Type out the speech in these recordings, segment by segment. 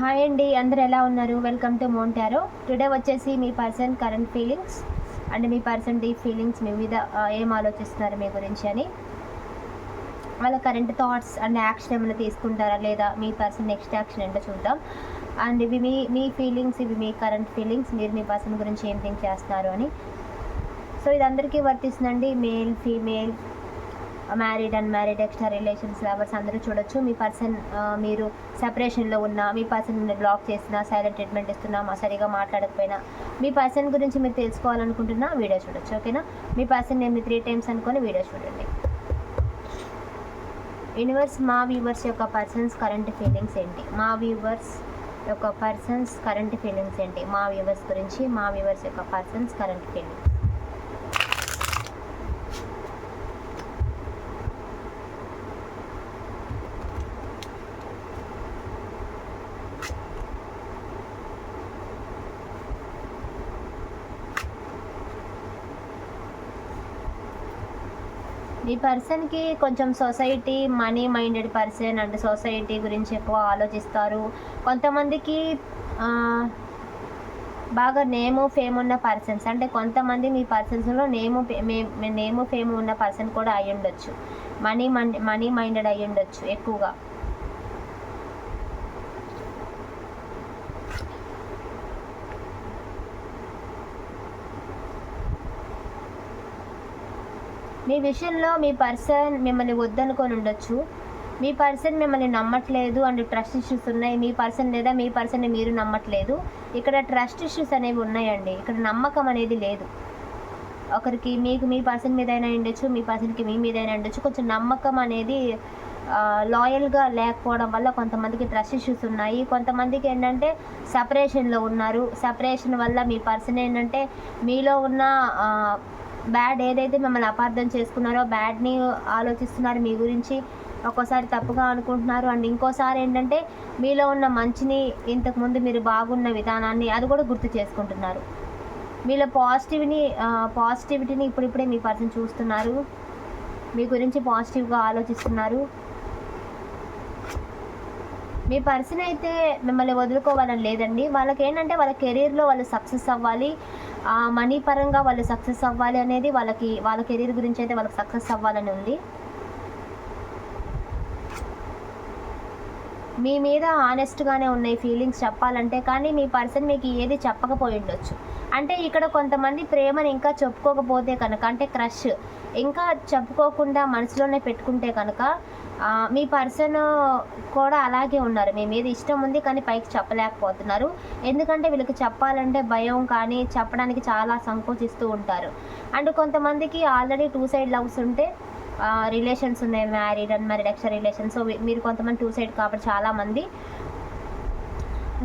Hi అండి అందరు ఎలా ఉన్నారు? వెల్కమ్ టు మోంటారో టుడే వచ్చేసి మీ పర్సన్ కరెంట్ ఫీలింగ్స్ అండ్ మీ పర్సన్ డీప్ ఫీలింగ్స్ మీ మీద ఏం ఆలోచిస్తున్నారు మీ గురించి అని. వాళ్ళ కరెంట్ థాట్స్ అండ్ యాక్షన్ ఏమైనా తీసుకుంటారా లేదా మీ పర్సన్ నెక్స్ట్ యాక్షన్ ఏంటో చూద్దాం. అండ్ ఇవి మీ మీ ఫీలింగ్స్ ఇవి మీ కరెంట్ ఫీలింగ్స్ మీరు మీ పర్సన్ గురించి ఏం థింక్ చేస్తున్నారు అని. సో ఇది అందరికీ వర్తిస్తుందండి male female married and married extra relations lovers అందరూ చూడొచ్చు. మీ పర్సన్ మీరు సెపరేషన్లో ఉన్న మీ పర్సన్ బ్లాక్ చేసినా సైలెంట్ ట్రీట్మెంట్ ఇస్తున్నా మా సరిగా మాట్లాడకపోయినా మీ పర్సన్ గురించి మీరు తెలుసుకోవాలనుకుంటున్నా వీడియో చూడొచ్చు ఓకేనా మీ పర్సన్ నేను త్రీ టైమ్స్ అనుకొని వీడియో చూడండి. యూనివర్స్ మా వ్యూవర్స్ యొక్క పర్సన్స్ కరెంట్ ఫీలింగ్స్ ఏంటి? మా వ్యూవర్స్ యొక్క పర్సన్స్ కరెంట్ ఫీలింగ్స్ ఏంటి? మా వ్యూవర్స్ గురించి మా వ్యూవర్స్ యొక్క పర్సన్స్ కరెంట్ ఫీలింగ్స్ ఈ పర్సన్కి కొంచెం సొసైటీ మనీ మైండెడ్ పర్సన్ అంటే సొసైటీ గురించి ఎక్కువ ఆలోచిస్తారు. కొంతమందికి బాగా నేము ఫేమ్ ఉన్న పర్సన్స్ అంటే కొంతమంది మీ పర్సన్స్లో నేము నేము ఫేమ్ ఉన్న పర్సన్ కూడా అయి ఉండొచ్చు మనీ మనీ మైండెడ్ అయి ఉండొచ్చు ఎక్కువగా. మీ విషయంలో మీ పర్సన్ మిమ్మల్ని వద్దనుకొని ఉండొచ్చు. మీ పర్సన్ మిమ్మల్ని నమ్మట్లేదు అండ్ ట్రస్ట్ ఇష్యూస్ ఉన్నాయి. మీ పర్సన్ లేదా మీ పర్సన్ని మీరు నమ్మట్లేదు. ఇక్కడ ట్రస్ట్ ఇష్యూస్ అనేవి ఉన్నాయండి. ఇక్కడ నమ్మకం అనేది లేదు. ఒకరికి మీకు మీ పర్సన్ మీద అయినా ఉండొచ్చు మీ పర్సన్కి మీ మీద అయినా ఉండొచ్చు. కొంచెం నమ్మకం అనేది లాయల్గా లేకపోవడం వల్ల కొంతమందికి ట్రస్ట్ ఇష్యూస్ ఉన్నాయి. కొంతమందికి ఏంటంటే సపరేషన్లో ఉన్నారు. సపరేషన్ వల్ల మీ పర్సన్ ఏంటంటే మీలో ఉన్న బ్యాడ్ ఏదైతే మిమ్మల్ని అపార్థం చేసుకున్నారో బ్యాడ్ని ఆలోచిస్తున్నారు మీ గురించి ఒక్కోసారి తప్పుగా అనుకుంటున్నారు. అండ్ ఇంకోసారి ఏంటంటే మీలో ఉన్న మంచిని ఇంతకుముందు మీరు బాగున్న విధానాన్ని అది కూడా గుర్తు చేసుకుంటున్నారు. మీలో పాజిటివ్ని పాజిటివిటీని ఇప్పుడిప్పుడే మీ పర్సన్ చూస్తున్నారు. మీ గురించి పాజిటివ్గా ఆలోచిస్తున్నారు. మీ పర్సన్ అయితే మిమ్మల్ని వదులుకోవాలని లేదండి. వాళ్ళకి ఏంటంటే వాళ్ళ కెరీర్లో వాళ్ళు సక్సెస్ అవ్వాలి. మనీ పరంగా వాళ్ళు సక్సెస్ అవ్వాలి అనేది వాళ్ళకి వాళ్ళ కెరీర్ గురించి అయితే వాళ్ళకి సక్సెస్ అవ్వాలని ఉంది. మీ మీద ఆనెస్ట్గానే ఉన్నాయి ఫీలింగ్స్ చెప్పాలంటే కానీ మీ పర్సన్ మీకు ఏది చెప్పకపోయి ఉండొచ్చు. అంటే ఇక్కడ కొంతమంది ప్రేమను ఇంకా చెప్పుకోకపోతే కనుక అంటే క్రష్ ఇంకా చెప్పుకోకుండా మనసులోనే పెట్టుకుంటే కనుక మీ పర్సన్ కూడా అలాగే ఉన్నారు. మీ మీద ఇష్టం ఉంది కానీ పైకి చెప్పలేకపోతున్నారు. ఎందుకంటే వీళ్ళకి చెప్పాలంటే భయం కానీ చెప్పడానికి చాలా సంకోచిస్తూ ఉంటారు. అండ్ కొంతమందికి ఆల్రెడీ టూ సైడ్ లవ్స్ ఉంటే రిలేషన్స్ ఉన్నాయి. Married and married extra relations. So మీరు కొంతమంది టూ సైడ్ కాబట్టి చాలామంది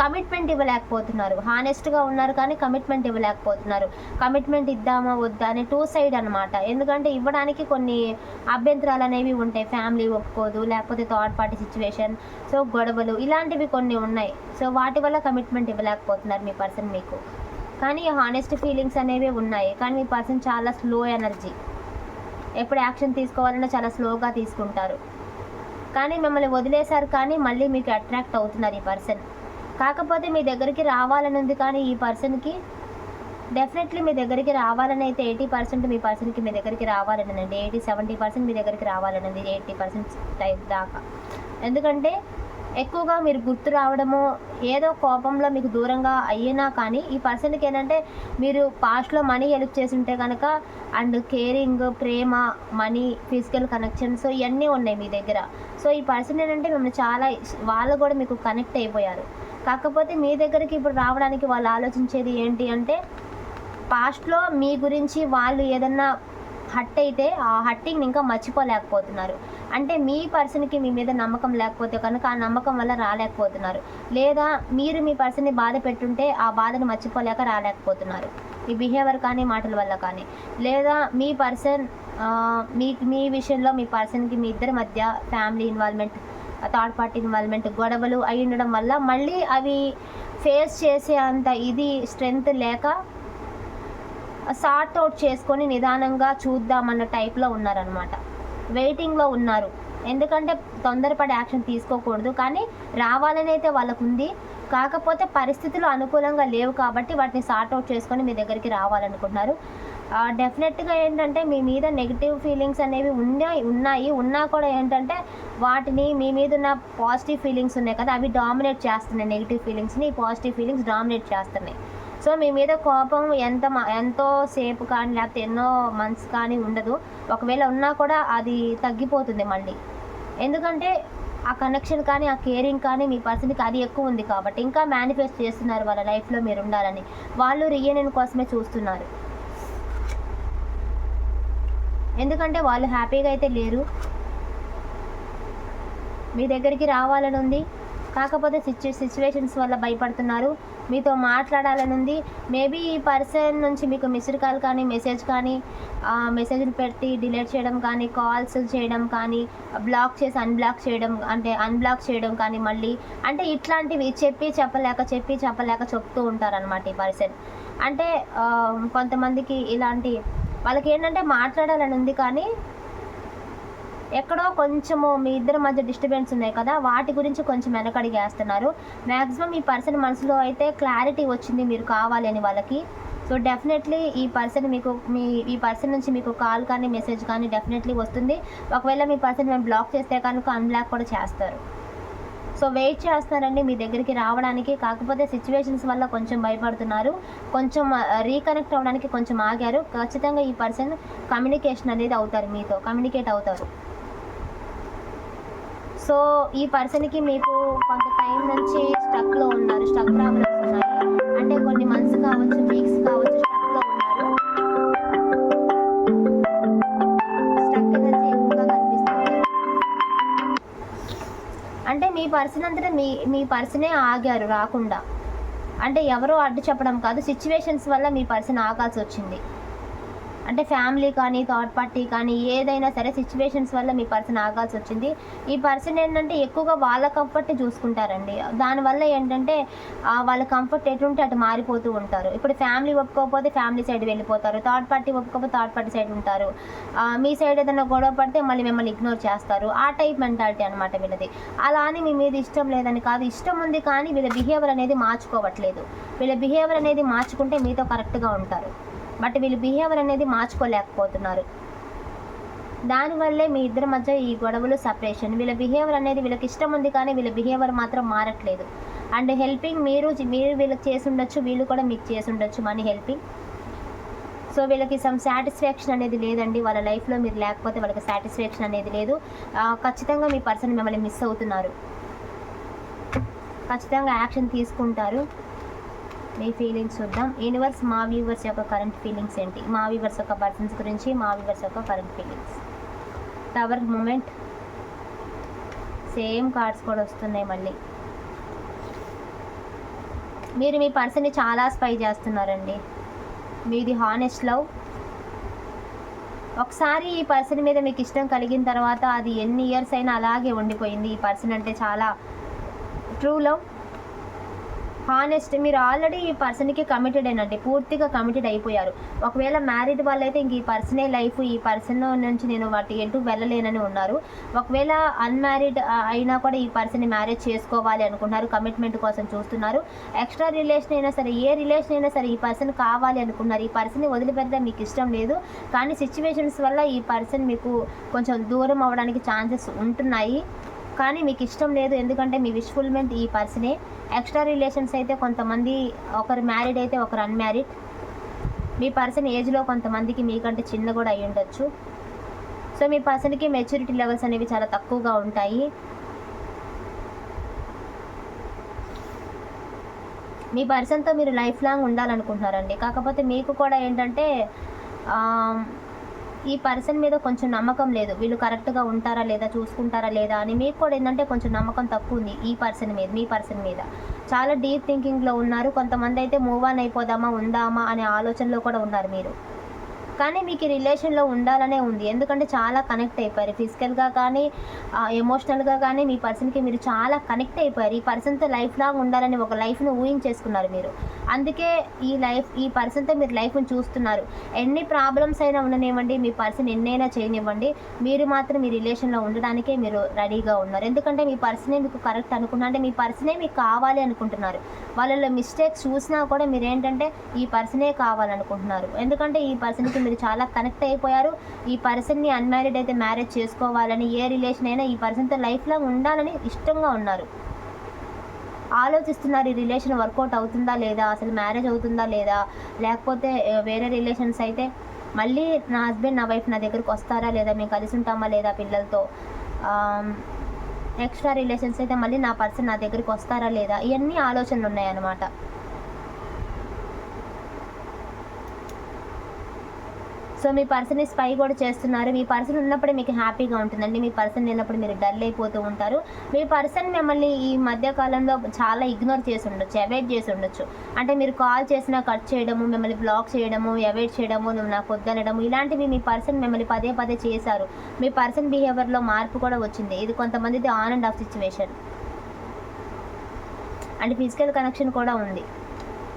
కమిట్మెంట్ ఇవ్వలేకపోతున్నారు. హానెస్ట్గా ఉన్నారు కానీ కమిట్మెంట్ ఇవ్వలేకపోతున్నారు. కమిట్మెంట్ ఇద్దామా వద్దా అని టూ సైడ్ అనమాట ఎందుకంటే ఇవ్వడానికి కొన్ని అభ్యంతరాలు అనేవి ఉంటాయి. ఫ్యామిలీ ఒప్పుకోదు లేకపోతే థర్డ్ పార్టీ సిచ్యువేషన్ సో గొడవలు ఇలాంటివి కొన్ని ఉన్నాయి. సో వాటి వల్ల కమిట్మెంట్ ఇవ్వలేకపోతున్నారు మీ పర్సన్ మీకు. కానీ హానెస్ట్ ఫీలింగ్స్ అనేవి ఉన్నాయి. కానీ మీ పర్సన్ చాలా స్లో ఎనర్జీ ఎప్పుడు యాక్షన్ తీసుకోవాలన్నా చాలా స్లోగా తీసుకుంటారు. కానీ మిమ్మల్ని వదిలేశారు కానీ మళ్ళీ మీకు అట్రాక్ట్ అవుతున్నారు ఈ పర్సన్ కాకపోతే మీ దగ్గరికి రావాలని ఉంది కానీ ఈ పర్సన్కి డెఫినెట్లీ మీ దగ్గరికి రావాలని అయితే ఎయిటీ పర్సెంట్ మీ పర్సన్కి మీ దగ్గరికి రావాలని అండి. ఎయిటీ సెవెంటీ పర్సెంట్ మీ దగ్గరికి రావాలని ఉంది ఎయిటీ పర్సెంట్ టైప్ దాకా. ఎందుకంటే ఎక్కువగా మీరు గుర్తు రావడము ఏదో కోపంలో మీకు దూరంగా అయినా కానీ ఈ పర్సన్కి ఏంటంటే మీరు పాస్ట్లో మనీ హెల్ప్ చేసి ఉంటే కనుక అండ్ కేరింగ్ ప్రేమ మనీ ఫిజికల్ కనెక్షన్స్ ఇవన్నీ ఉన్నాయి మీ దగ్గర. సో ఈ పర్సన్ ఏంటంటే మిమ్మల్ని చాలా వాళ్ళు కూడా మీకు కనెక్ట్ అయిపోయారు. కాకపోతే మీ దగ్గరికి ఇప్పుడు రావడానికి వాళ్ళు ఆలోచించేది ఏంటి అంటే పాస్ట్లో మీ గురించి వాళ్ళు ఏదన్నా హట్ అయితే ఆ హట్టింగ్ని ఇంకా మర్చిపోలేకపోతున్నారు. అంటే మీ పర్సన్కి మీ మీద నమ్మకం లేకపోతే కనుక ఆ నమ్మకం వల్ల రాలేకపోతున్నారు. లేదా మీరు మీ పర్సన్ని బాధ పెట్టుంటే ఆ బాధను మర్చిపోలేక రాలేకపోతున్నారు. మీ బిహేవియర్ కానీ మాటల వల్ల కానీ. లేదా మీ పర్సన్ మీ మీ విషయంలో మీ పర్సన్కి మీ ఇద్దరి మధ్య family involvement third party involvement గొడవలు అయి ఉండడం వల్ల మళ్ళీ అవి ఫేస్ చేసే అంత ఇది స్ట్రెంగ్త్ లేక సార్ట్ అవుట్ చేసుకొని నిదానంగా చూద్దామన్న టైప్లో ఉన్నారనమాట వెయిటింగ్లో ఉన్నారు. ఎందుకంటే తొందరపడి యాక్షన్ తీసుకోకూడదు. కానీ రావాలని అయితే వాళ్ళకుంది. కాకపోతే పరిస్థితులు అనుకూలంగా లేవు కాబట్టి వాటిని సార్ట్ అవుట్ చేసుకొని మీ దగ్గరికి రావాలనుకుంటున్నారు. డెఫినెట్గా ఏంటంటే మీ మీద నెగిటివ్ ఫీలింగ్స్ అనేవి ఉన్నాయి ఉన్నాయి. ఉన్నా కూడా ఏంటంటే వాటిని మీ మీద ఉన్న పాజిటివ్ ఫీలింగ్స్ ఉన్నాయి కదా అవి డామినేట్ చేస్తున్నాయి. నెగిటివ్ ఫీలింగ్స్ని పాజిటివ్ ఫీలింగ్స్ డామినేట్ చేస్తున్నాయి. సో మీ మీద కోపం ఎంత మ- ఎంతో సేపు కానీ లేకపోతే ఎన్నో మంత్స్ కానీ ఉండదు. ఒకవేళ ఉన్నా కూడా అది తగ్గిపోతుంది మళ్ళీ. ఎందుకంటే ఆ కనెక్షన్ కానీ ఆ కేరింగ్ కానీ మీ పర్సన్కి అది ఎక్కువ ఉంది కాబట్టి ఇంకా మేనిఫెస్ట్ చేస్తున్నారు వాళ్ళ లైఫ్లో మీరు ఉండాలని. వాళ్ళు రీయూనియన్ కోసమే చూస్తున్నారు. ఎందుకంటే వాళ్ళు హ్యాపీగా అయితే లేరు. మీ దగ్గరికి రావాలని ఉంది. కాకపోతే సిచ్యు సిచ్యువేషన్స్ వల్ల భయపడుతున్నారు. మీతో మాట్లాడాలని ఉంది. మేబీ ఈ పర్సన్ నుంచి మీకు మిస్డ్ కాల్ కానీ మెసేజ్ కానీ మెసేజ్లు పెట్టి డిలీట్ చేయడం కానీ కాల్స్ చేయడం కానీ బ్లాక్ చేసి అన్బ్లాక్ చేయడం అంటే అన్బ్లాక్ చేయడం కానీ మళ్ళీ అంటే ఇట్లాంటివి చెప్పి చెప్పలేక చెప్పి చెప్పలేక చెప్తూ ఉంటారనమాట ఈ పర్సన్. అంటే కొంతమందికి ఇలాంటి వాళ్ళకి ఏంటంటే మాట్లాడాలని ఉంది కానీ ఎక్కడో కొంచెము మీ ఇద్దరి మధ్య డిస్టర్బెన్స్ ఉన్నాయి కదా వాటి గురించి కొంచెం వెనకడిగేస్తున్నారు. మ్యాక్సిమం ఈ పర్సన్ మనసులో అయితే క్లారిటీ వచ్చింది మీరు కావాలి అని వాళ్ళకి. సో డెఫినెట్లీ ఈ పర్సన్ మీకు మీ ఈ పర్సన్ నుంచి మీకు కాల్ కానీ మెసేజ్ కానీ డెఫినెట్లీ వస్తుంది. ఒకవేళ మీ పర్సన్ మేము బ్లాక్ చేస్తే కనుక అన్బ్లాక్ కూడా చేస్తారు. సో వెయిట్ చేస్తున్నారండి మీ దగ్గరికి రావడానికి. కాకపోతే సిచ్యువేషన్స్ వల్ల కొంచెం భయపడుతున్నారు. కొంచెం రీకనెక్ట్ అవ్వడానికి కొంచెం ఆగారు. ఖచ్చితంగా ఈ పర్సన్ కమ్యూనికేషన్ అనేది అవుతారు మీతో. కమ్యూనికేట్ అవుతారు. సో ఈ పర్సన్కి మీకు కొంత టైం నుంచి స్టక్లో ఉన్నారు. స్టక్ ప్రాబ్లం పర్సన్ అంతటా మీ మీ పర్సనే ఆగారు రాకుండా. అంటే ఎవరో అడ్డు చెప్పడం కాదు సిచ్యువేషన్స్ వల్ల మీ పర్సన్ ఆగాల్సి వచ్చింది అంటే ఫ్యామిలీ కానీ థర్డ్ పార్టీ కానీ ఏదైనా సరే సిచ్యువేషన్స్ వల్ల మీ పర్సన్ ఆగాల్సి వచ్చింది. ఈ పర్సన్ ఏంటంటే ఎక్కువగా వాళ్ళ కంఫర్ట్ చూసుకుంటారండి. దానివల్ల ఏంటంటే వాళ్ళ కంఫర్ట్ ఎటుంటే అటు మారిపోతూ ఉంటారు. ఇప్పుడు ఫ్యామిలీ ఒప్పుకోకపోతే ఫ్యామిలీ సైడ్ వెళ్ళిపోతారు. థర్డ్ పార్టీ ఒప్పుకోకపోతే థర్డ్ పార్టీ సైడ్ ఉంటారు. మీ సైడ్ ఏదైనా గొడవ పడితే మళ్ళీ మిమ్మల్ని ఇగ్నోర్ చేస్తారు. ఆ టైప్ మెంటాలిటీ అనమాట వీళ్ళది. అలా అని మీ మీద ఇష్టం లేదని కాదు. ఇష్టం ఉంది కానీ వీళ్ళ బిహేవియర్ అనేది మార్చుకోవట్లేదు. వీళ్ళ బిహేవియర్ అనేది మార్చుకుంటే మీతో కరెక్ట్గా ఉంటారు. బట్ వీళ్ళు బిహేవియర్ అనేది మార్చుకోలేకపోతున్నారు. దానివల్లే మీ ఇద్దరి మధ్య ఈ గొడవలు సపరేషన్. వీళ్ళ బిహేవియర్ అనేది వీళ్ళకి ఇష్టం ఉంది కానీ వీళ్ళ బిహేవియర్ మాత్రం మారట్లేదు. అండ్ హెల్పింగ్ మీరు మీరు వీళ్ళకి చేసి ఉండొచ్చు వీళ్ళు కూడా మీకు చేసి ఉండొచ్చు మనీ హెల్పింగ్. సో వీళ్ళకి సమ్ సాటిస్ఫాక్షన్ అనేది లేదండి. వాళ్ళ లైఫ్లో మీరు లేకపోతే వాళ్ళకి సాటిస్ఫాక్షన్ అనేది లేదు. ఖచ్చితంగా మీ పర్సన్ మిమ్మల్ని మిస్ అవుతున్నారు. ఖచ్చితంగా యాక్షన్ తీసుకుంటారు. మీ ఫీలింగ్స్ చూద్దాం. యూనివర్స్ మా వ్యూవర్స్ యొక్క కరెంట్ ఫీలింగ్స్ ఏంటి? మా వ్యూవర్స్ యొక్క పర్సన్స్ గురించి మా వ్యూవర్స్ యొక్క current feelings tower moment same cards కూడా వస్తున్నాయి మళ్ళీ. మీరు మీ పర్సన్ని చాలా స్పై చేస్తున్నారండి. మీది హానెస్ట్ లవ్ ఒకసారి ఈ పర్సన్ మీద మీకు ఇష్టం కలిగిన తర్వాత అది ఎన్ని ఇయర్స్ అయినా అలాగే ఉండిపోయింది. ఈ పర్సన్ అంటే చాలా ట్రూ లవ్ హానెస్ట్ మీరు ఆల్రెడీ ఈ పర్సన్కి కమిటెడ్ అయినండి పూర్తిగా కమిటెడ్ అయిపోయారు. ఒకవేళ మ్యారీడ్ వాళ్ళైతే ఇంక ఈ పర్సనే లైఫ్ ఈ పర్సన్ నుంచి నేను వాటి ఎటు వెళ్ళలేనని ఉన్నారు. ఒకవేళ అన్మ్యారీడ్ అయినా కూడా ఈ పర్సన్ని మ్యారేజ్ చేసుకోవాలి అనుకుంటున్నారు కమిట్మెంట్ కోసం చూస్తున్నారు. ఎక్స్ట్రా రిలేషన్ అయినా సరే ఏ రిలేషన్ అయినా సరే ఈ పర్సన్ కావాలి అనుకున్నారు. ఈ పర్సన్ని వదిలిపెట్టడం మీకు ఇష్టం లేదు. కానీ సిచ్యువేషన్స్ వల్ల ఈ పర్సన్ మీకు కొంచెం దూరం అవ్వడానికి ఛాన్సెస్ ఉంటున్నాయి. కానీ మీకు ఇష్టం లేదు ఎందుకంటే మీ విష్ఫుల్మెంట్ ఈ పర్సనే ఎక్స్ట్రా రిలేషన్స్ అయితే కొంతమంది ఒకరు మ్యారీడ్ అయితే ఒకరు అన్మ్యారీడ్ మీ పర్సన్ ఏజ్లో కొంతమందికి మీకంటే చిన్న కూడా అయి ఉండొచ్చు. సో మీ పర్సన్కి మెచ్యూరిటీ లెవెల్స్ అనేవి చాలా తక్కువగా ఉంటాయి. మీ పర్సన్తో మీరు లైఫ్ లాంగ్ ఉండాలనుకుంటున్నారండి. కాకపోతే మీకు కూడా ఏంటంటే ఈ పర్సన్ మీద కొంచెం నమ్మకం లేదు. వీళ్ళు కరెక్ట్గా ఉంటారా లేదా చూసుకుంటారా లేదా అని మీకు కూడా ఏంటంటే కొంచెం నమ్మకం తక్కువ ఉంది ఈ పర్సన్ మీద మీ పర్సన్ మీద. చాలా డీప్ థింకింగ్లో ఉన్నారు. కొంతమంది అయితే మూవ్ ఆన్ అయిపోదామా ఉందామా అనే ఆలోచనలో కూడా ఉన్నారు మీరు. కానీ మీకు ఈ రిలేషన్లో ఉండాలనే ఉంది. ఎందుకంటే చాలా కనెక్ట్ అయిపోయారు. ఫిజికల్గా కానీ ఎమోషనల్గా కానీ మీ పర్సన్కి మీరు చాలా కనెక్ట్ అయిపోయారు. ఈ పర్సన్తో లైఫ్ లాగా ఉండాలని ఒక లైఫ్ను ఊహించేసుకున్నారు మీరు. అందుకే ఈ లైఫ్ ఈ పర్సన్తో మీరు లైఫ్ని చూస్తున్నారు. ఎన్ని ప్రాబ్లమ్స్ అయినా ఉండనివ్వండి. మీ పర్సన్ ఎన్నైనా చేయనివ్వండి. మీరు మాత్రం మీ రిలేషన్లో ఉండడానికే మీరు రెడీగా ఉన్నారు. ఎందుకంటే మీ పర్సనే మీకు కరెక్ట్ అనుకున్నా అంటే మీ పర్సనే మీకు కావాలి అనుకుంటున్నారు. వాళ్ళలో మిస్టేక్స్ చూసినా కూడా మీరు ఏంటంటే ఈ పర్సనే కావాలనుకుంటున్నారు. ఎందుకంటే ఈ పర్సన్కి మీరు చాలా కనెక్ట్ అయిపోయారు. ఈ పర్సన్ని అన్మ్యారీడ్ అయితే మ్యారేజ్ చేసుకోవాలని ఏ రిలేషన్ అయినా ఈ పర్సన్తో లైఫ్లో ఉండాలని ఇష్టంగా ఉన్నారు. ఆలోచిస్తున్నారు ఈ రిలేషన్ వర్కౌట్ అవుతుందా లేదా అసలు మ్యారేజ్ అవుతుందా లేదా లేకపోతే వేరే రిలేషన్స్ అయితే మళ్ళీ నా హస్బెండ్ నా వైఫ్ నా దగ్గరికి వస్తారా లేదా మేము కలిసి ఉంటామా లేదా పిల్లలతో? ఎక్స్ట్రా రిలేషన్స్ అయితే మళ్ళీ నా పర్సన్ నా దగ్గరికి వస్తారా లేదా ఇవన్నీ ఆలోచనలు ఉన్నాయన్నమాట. సో మీ పర్సన్ని స్పై కూడా చేస్తున్నారు. మీ పర్సన్ ఉన్నప్పుడే మీకు హ్యాపీగా ఉంటుందండి. మీ పర్సన్ లేనప్పుడు మీరు డల్ అయిపోతూ ఉంటారు. మీ పర్సన్ మిమ్మల్ని ఈ మధ్య కాలంలో చాలా ఇగ్నోర్ చేసి ఉండొచ్చు అవాయిడ్ చేసి ఉండొచ్చు. అంటే మీరు కాల్ చేసినా కట్ చేయడము మిమ్మల్ని బ్లాక్ చేయడము అవాయిడ్ చేయడము నువ్వు నాకు వద్దనడము ఇలాంటివి మీ పర్సన్ మిమ్మల్ని పదే పదే చేశారు. మీ పర్సన్ బిహేవియర్లో మార్పు కూడా వచ్చింది. ఇది కొంతమందిది on and off situation and physical connection కూడా ఉంది.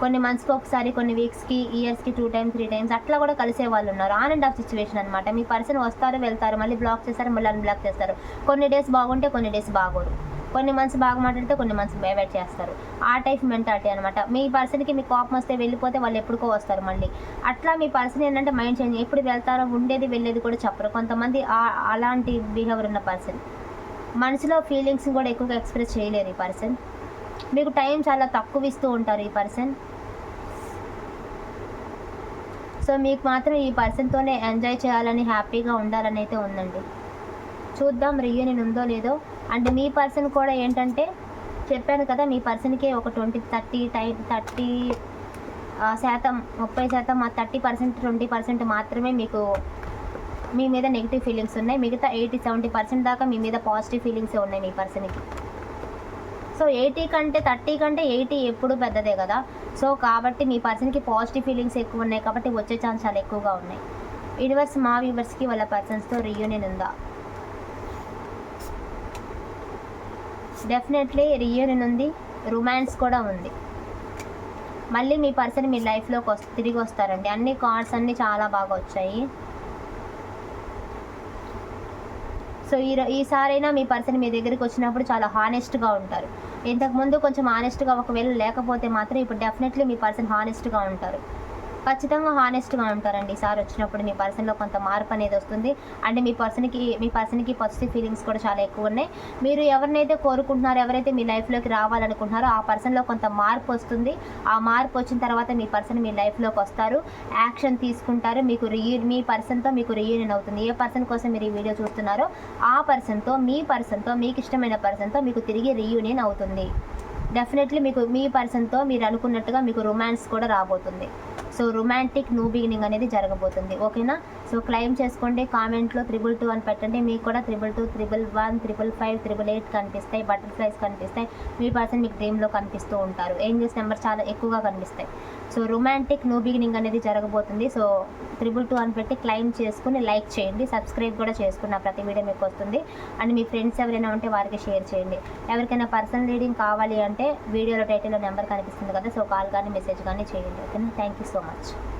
కొన్ని మంత్స్కి ఒకసారి కొన్ని వీక్స్కి ఇయర్స్కి టూ టైమ్స్ త్రీ టైమ్స్ అట్లా కూడా కలిసే వాళ్ళు ఉన్నారు. ఆన్ అండ్ ఆఫ్ సిచ్యువేషన్ అనమాట మీ పర్సన్ వస్తారు వెళ్తారు మళ్ళీ బ్లాక్ చేస్తారు మళ్ళీ అన్బ్లాక్ చేస్తారు. కొన్ని డేస్ బాగుంటే కొన్ని డేస్ బాగోరు కొన్ని మంత్స్ బాగా మాట్లాడితే కొన్ని మంత్స్ బేవెట్ చేస్తారు. ఆ టైప్ మెంటాలిటీ అనమాట మీ పర్సన్కి మీ కోపం వస్తే వెళ్ళిపోతే వాళ్ళు ఎప్పుడుకో వస్తారు మళ్ళీ. అట్లా మీ పర్సన్ ఏంటంటే మైండ్ చేంజ్ ఎప్పుడు వెళ్తారో ఉండేది వెళ్ళేది కూడా చెప్పరు. కొంతమంది అలాంటి బిహేవియర్ ఉన్న పర్సన్ మనసులో ఫీలింగ్స్ కూడా ఎక్కువగా ఎక్స్ప్రెస్ చేయలేరు ఈ పర్సన్ మీకు టైం చాలా తక్కువ ఇస్తూ ఉంటారు ఈ పర్సన్. సో మీకు మాత్రం ఈ పర్సన్తోనే ఎంజాయ్ చేయాలని హ్యాపీగా ఉండాలని అయితే ఉందండి. చూద్దాం రియూనియన్ ఉందో లేదో. అండ్ మీ పర్సన్ కూడా ఏంటంటే చెప్పాను కదా మీ పర్సన్కి ఒక ట్వంటీ థర్టీ టై థర్టీ శాతం ముప్పై శాతం థర్టీ పర్సెంట్ ట్వంటీ పర్సెంట్ మాత్రమే మీకు మీ మీద నెగిటివ్ ఫీలింగ్స్ ఉన్నాయి. మిగతా ఎయిటీ సెవెంటీ పర్సెంట్ దాకా మీ మీద పాజిటివ్ ఫీలింగ్సే ఉన్నాయి మీ పర్సన్కి. సో ఎయిటీ కంటే థర్టీ కంటే ఎయిటీ ఎప్పుడు పెద్దదే కదా. సో కాబట్టి మీ పర్సన్కి పాజిటివ్ ఫీలింగ్స్ ఎక్కువ ఉన్నాయి కాబట్టి వచ్చే ఛాన్స్ చాలా ఎక్కువగా ఉన్నాయి. యూనివర్స్ మా వ్యూవర్స్కి వాళ్ళ పర్సన్స్తో రీయూనియన్ ఉందా? డెఫినెట్లీ రీయూనియన్ ఉంది. రొమాన్స్ కూడా ఉంది. మళ్ళీ మీ పర్సన్ మీ లైఫ్లోకి వస్ తిరిగి వస్తారండి. అన్ని కార్డ్స్ అన్నీ చాలా బాగా వచ్చాయి. సో ఈ ఈసారైనా మీ పర్సన్ మీ దగ్గరికి వచ్చినప్పుడు చాలా హానెస్ట్గా ఉంటారు. ఇంతకుముందు కొంచెం ఆనెస్ట్గా ఒకవేళ లేకపోతే మాత్రం ఇప్పుడు డెఫినెట్లీ మీ పర్సన్ హానెస్ట్గా ఉంటారు. ఖచ్చితంగా హానెస్ట్గా ఉంటారండి. సార్ వచ్చినప్పుడు మీ పర్సన్లో కొంత మార్పు అనేది వస్తుంది. అండ్ మీ పర్సన్కి మీ పర్సన్కి పాజిటివ్ ఫీలింగ్స్ కూడా చాలా ఎక్కువ ఉన్నాయి. మీరు ఎవరినైతే కోరుకుంటున్నారో ఎవరైతే మీ లైఫ్లోకి రావాలనుకుంటున్నారో ఆ పర్సన్లో కొంత మార్పు వస్తుంది. ఆ మార్పు వచ్చిన తర్వాత మీ పర్సన్ మీ లైఫ్లోకి వస్తారు. యాక్షన్ తీసుకుంటారు. మీకు రియూ మీ పర్సన్తో మీకు రియూనియన్ అవుతుంది. ఏ పర్సన్ కోసం మీరు ఈ వీడియో చూస్తున్నారో ఆ పర్సన్తో మీ పర్సన్తో మీకు ఇష్టమైన పర్సన్తో మీకు తిరిగి రీయూనియన్ అవుతుంది. డెఫినెట్లీ మీకు మీ పర్సన్తో మీరు అనుకున్నట్టుగా మీకు రొమాన్స్ కూడా రాబోతుంది. సో రొమాంటిక్ న్యూ బిగినింగ్ అనేది జరగబోతుంది. ఓకేనా? సో క్లెయిమ్ చేసుకోండి. కామెంట్లో త్రిబుల్ టూ అని పెట్టండి. మీకు కూడా triple two triple one triple five triple eight కనిపిస్తాయి. బటర్ఫ్లైస్ కనిపిస్తాయి. మీ పర్సన్ మీకు డ్రీమ్లో కనిపిస్తూ ఉంటారు. ఏంజల్స్ నెంబర్ చాలా ఎక్కువగా కనిపిస్తాయి. సో రొమాంటిక్ న్యూ బిగినింగ్ అనేది జరగబోతుంది. సో త్రిబుల్ టూ అని పెట్టి క్లెయిమ్ చేసుకుని లైక్ చేయండి. సబ్స్క్రైబ్ కూడా చేసుకున్న ప్రతి వీడియో మీకు వస్తుంది. అండ్ మీ ఫ్రెండ్స్ ఎవరైనా ఉంటే వారికి షేర్ చేయండి. ఎవరికైనా పర్సనల్ రీడింగ్ కావాలి అంటే వీడియోలో టైటిల్లో నెంబర్ కనిపిస్తుంది కదా సో కాల్ కానీ మెసేజ్ కానీ చేయండి. ఓకేనా? Thank you so much much.